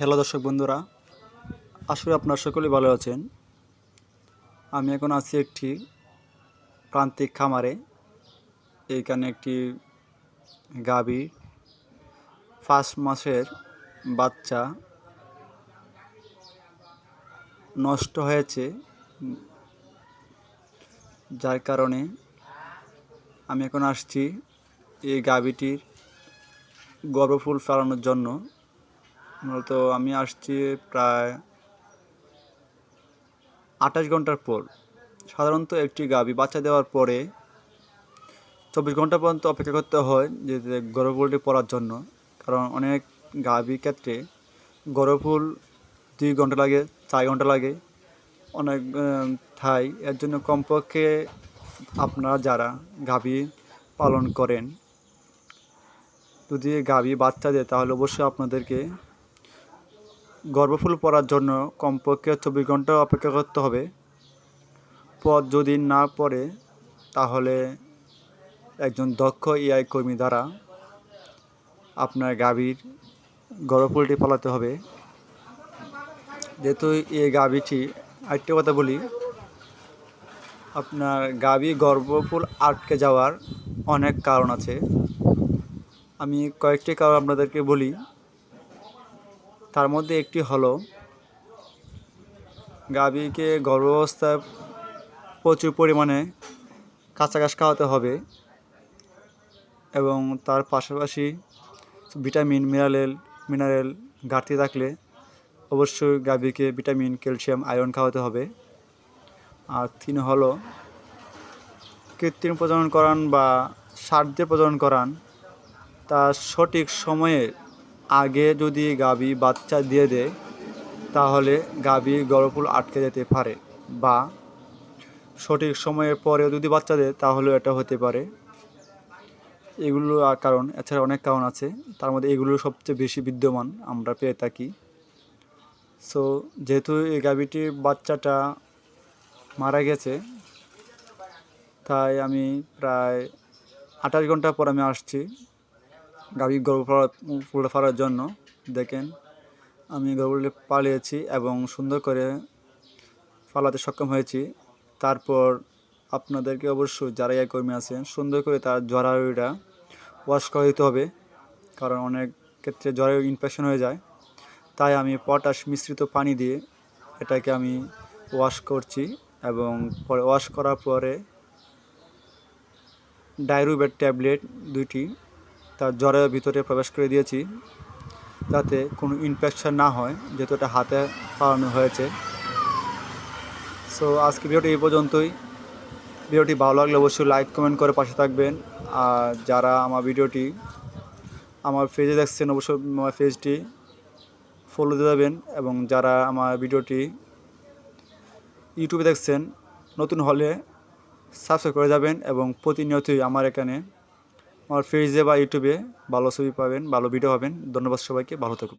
Hello দর্শক বন্ধুরা আসলে আপনারা সকলেই ভালো আছেন। আমি এখন আছি একটি প্রান্তিক খামারে, এইখানে একটি গাভী ফার্স্ট মাসের বাচ্চা নষ্ট হয়েছে, যার কারণে আমি এখন আসছি এই গাভীটির গর্ভফুল ফেলানোর জন্য। মূলত আমি আসছি প্রায় আঠাশ ঘণ্টার পর। সাধারণত একটি গাভী বাচ্চা দেওয়ার পরে চব্বিশ ঘণ্টা পর্যন্ত অপেক্ষা করতে হয় যে গর্ভফুলটি পড়ার জন্য। কারণ অনেক গাভীর ক্ষেত্রে গর্ভফুল দুই ঘণ্টা লাগে, চার ঘণ্টা লাগে। অনেক থাই এর জন্য কমপক্ষে আপনারা যারা গাভী পালন করেন, যদি গাভী বাচ্চা দেয় তাহলে অবশ্যই আপনাদেরকে গর্ভফুল পড়ার জন্য কমপক্ষে চব্বিশ ঘণ্টা অপেক্ষা করতে হবে। পথ যদি না পড়ে, তাহলে একজন দক্ষ এআই কর্মী দ্বারা আপনার গাভীর গর্ভফুলটি পালাতে হবে। যেহেতু এই গাভীটি আরেকটি কথা বলি, আপনার গাভী গর্ভফুল আটকে যাওয়ার অনেক কারণ আছে। আমি কয়েকটি কারণ আপনাদেরকে বলি। তার মধ্যে একটি হলো, গাভীকে গর্ভাবস্থায় প্রচুর পরিমাণে কাঁচা ঘাস খাওয়াতে হবে এবং তার পাশাপাশি ভিটামিন, মিনারেল মিনারেল ঘাটতি থাকলে অবশ্যই গাভীকে ভিটামিন, ক্যালসিয়াম, আয়রন খাওয়াতে হবে। আর তিন হলো, কৃত্রিম প্রজনন করান বা সার দিয়ে প্রজনন করান তার সঠিক সময়ে আগে যদি গাভী বাচ্চা দিয়ে দেয় তাহলে গাভী গর্ভফুল আটকে যেতে পারে। বা সঠিক সময়ের পরে যদি বাচ্চা দেয় তাহলে এটা হতে পারে। এগুলো কারণ, এছাড়া অনেক কারণ আছে। তার মধ্যে এগুলো সবচেয়ে বেশি বিদ্যমান আমরা পেয়ে থাকি। সো যেহেতু এই গাভীটির বাচ্চাটা মারা গেছে, তাই আমি প্রায় আঠাশ ঘণ্টা পর আমি আসছি। গাভী গর্ভ ফুলে ফেলার জন্য। দেখেন, আমি গরুগুলি পালিয়েছি এবং সুন্দর করে ফালাতে সক্ষম হয়েছি। তারপর আপনাদেরকে অবশ্যই যারা এই কর্মী আছেন, সুন্দর করে তার জরায়ুটা ওয়াশ করে দিতে হবে, কারণ অনেক ক্ষেত্রে জরায়ু ইনফেকশন হয়ে যায়। তাই আমি পটাশ মিশ্রিত পানি দিয়ে এটাকে আমি ওয়াশ করছি এবং পরে ওয়াশ করার পরে ডাইরুবেট ট্যাবলেট দুইটি তার জ্বরের ভিতরে প্রবেশ করে দিয়েছি, যাতে কোনো ইনফেকশন না হয়, যেহেতু এটা হাতে পালানো হয়েছে। সো আজকে ভিডিওটি এই পর্যন্তই। ভিডিওটি ভালো লাগলে অবশ্যই লাইক কমেন্ট করে পাশে থাকবেন। আর যারা আমার ভিডিওটি আমার পেজে দেখছেন, অবশ্যই আমার পেজটি ফলো দিয়ে দেবেন এবং যারা আমার ভিডিওটি ইউটিউবে দেখছেন, নতুন হলে সাবস্ক্রাইব করে যাবেন। এবং প্রতিনিয়তই আমার এখানে আমার ফেসে বা ইউটিউবে ভালো ছবি পাবেন ভালো ভিডিও পাবেন। ধন্যবাদ সবাইকে ভালো থাকুন।